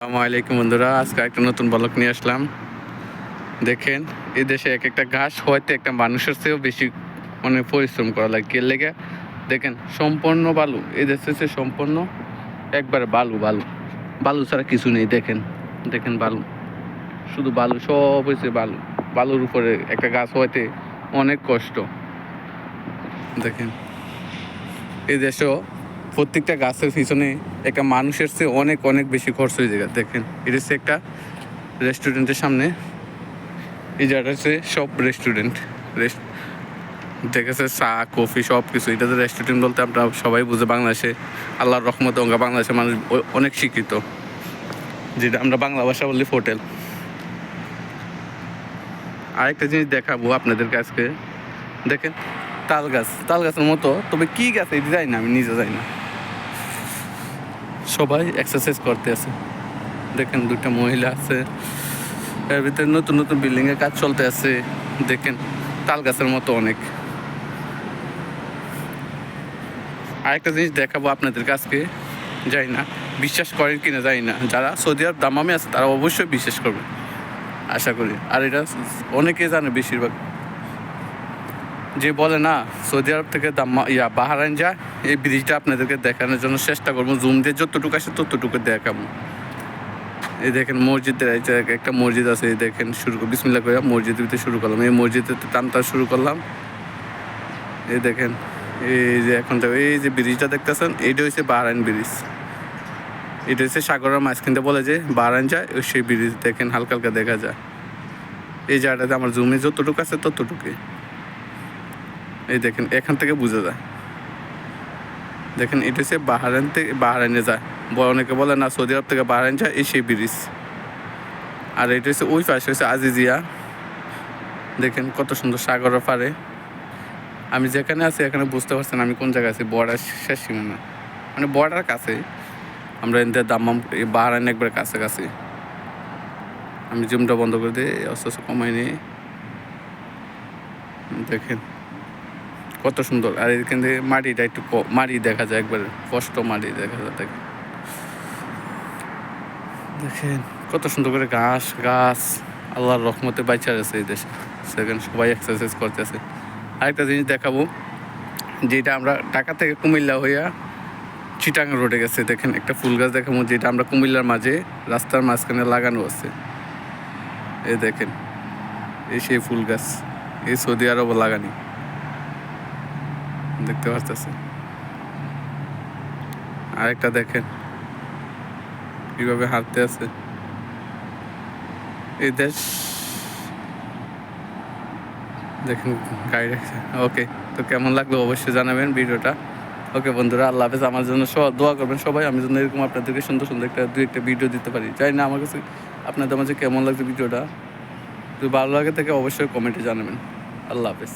আসসালামু আলাইকুম বন্ধুরা, আজকে একটা নতুন ব্লক নিয়ে আসলাম। দেখেন, এই দেশে এক একটা ঘাস হয়তো একটা মানুষের চেয়েও বেশি মানে পরিশ্রম করা লাগে। কে লেগে দেখেন, সম্পূর্ণ বালু, এই দেশে হচ্ছে সম্পূর্ণ একবারে বালু বালু। বালু ছাড়া কিছু নেই, দেখেন দেখেন বালু। শুধু বালু, সব হয়েছে বালু। বালুর উপরে একটা গাছ হইতে অনেক কষ্ট। দেখেন, এই দেশেও প্রত্যেকটা গাছের পিছনে একটা মানুষের চেয়ে অনেক অনেক বেশি খরচ হয়ে যায়। দেখেন এটা হচ্ছে একটা রেস্টুরেন্টের সামনে, এই জায়গাটা হচ্ছে সব রেস্টুরেন্ট রেস্ট দেখেছে, চা, কফি সব কিছু এটা রেস্টুরেন্ট বলতে আমরা সবাই বুঝে বাংলাদেশে। আল্লাহর রহমত অঙ্গা বাংলাদেশের মানুষ অনেক শিক্ষিত। যেটা আমরা বাংলা ভাষা বলি হোটেল। আরেকটা জিনিস দেখাবো আপনাদের কাছকে দেখেন, তাল গাছ। তাল গাছের মতো। তবে কি গাছ? এটা যাই না, আমি নিজে যাই না। সবাই এক্সারসাইজ করতে আছে। দেখেন দুটা মহিলা আছে। এর ভিতরে নতুন নতুন বিল্ডিং এর কাজ চলতে আছে। দেখেন তাল গাছের মতো অনেক। আরেকটা জিনিস দেখাবো আপনাদের কাছকে যাই না, বিশ্বাস করেন কিনা যাই না। যারা সৌদি আরব দামামে আছে, তারা অবশ্যই বিশ্বাস করবে আশা করি। আর এটা অনেকে জানে বেশিরভাগ। যে বলে না, সৌদি আরব থেকে ইয়া বাহারাইন যায়, এই ব্রিজটা আপনাদেরকে দেখানোর জন্য চেষ্টা করব। জুম দিয়ে যতটুকু আসে ততটুকু দেখাবো। এই দেখেন মসজিদের একটা মসজিদ আছে, এই দেখেন শুরু বিসমিল্লা করে মসজিদের ভিতরে শুরু করলাম। এই মসজিদে টানটা শুরু করলাম। এই দেখেন, এই যে এখন এই যে ব্রিজটা দেখতেছেন, এইটা হচ্ছে বাহারাইন ব্রিজ এটা হচ্ছে সাগরের মাঝখানটা বলে যে বাহারাইন যায় সেই ব্রিজ দেখেন হালকা হালকা দেখা যায়। এই জায়গাটাতে আমার জুমে যতটুকু আছে ততটুকুই। এই দেখেন, এখান থেকে বোঝা যায়। দেখেন, এটা হচ্ছে বাহারাইন থেকে বাহারাইনে যায়। অনেকে বলে না, সৌদি আরব থেকে বাহারাইন যায়, এই সেই ব্রিজ। আর এটা হচ্ছে ওই পাশে হচ্ছে আজিজিয়া। দেখেন, কত সুন্দর সাগরের পারে আমি যেখানে আছি, এখানে বুঝতে পারছেন আমি কোন জায়গায় আছি, বর্ডার শেষ সীমানা। মানে বর্ডার কাছে। আমরা এদের দাম্মাম বাহারাইন একবার কাছাকাছি। আমি জুমটা বন্ধ করে দিই আস্তে কমাই নিই। দেখেন। কত সুন্দর। আর এখান থেকে মাটিটা একটু মাটি দেখা যায় একবার কষ্ট মাটি দেখা যায় দেখেন দেখেন, কত সুন্দর করে ঘাস, গাছ, আল্লাহর রহমতে বাইচা আছে এই দেশে। সেখানে সবাই এক্সারসাইজ করতেছে। আরেকটা জিনিস দেখাবো, যেটা আমরা ঢাকা থেকে কুমিল্লা হইয়া চিটাং রোডে গেছে। দেখেন, একটা ফুল গাছ দেখাবো, যেটা আমরা কুমিল্লার মাঝে রাস্তার মাঝখানে লাগানো আছে। এই দেখেন, এই সেই ফুল গাছ, এই সৌদি আরব লাগানি। দেখতে পারতেছে। আরেকটা দেখেন। কীভাবে হাঁটতে আছে। এই দেশ দেখেন গাড়ি ওকে, তো কেমন লাগল অবশ্যই জানাবেন ভিডিওটা। ওকে বন্ধুরা, আল্লাহ হাফেজ। আমার জন্য সব দোয়া করবেন সবাই। আমি যেন এরকম আপনাদেরকে সুন্দর সুন্দর একটা দু একটা ভিডিও দিতে পারি। জানি না আমার কাছে, আপনাদের মাঝে কেমন লাগছে ভিডিওটা। যদি ভালো লাগে থেকে অবশ্যই কমেন্টে জানাবেন। আল্লাহ হাফেজ।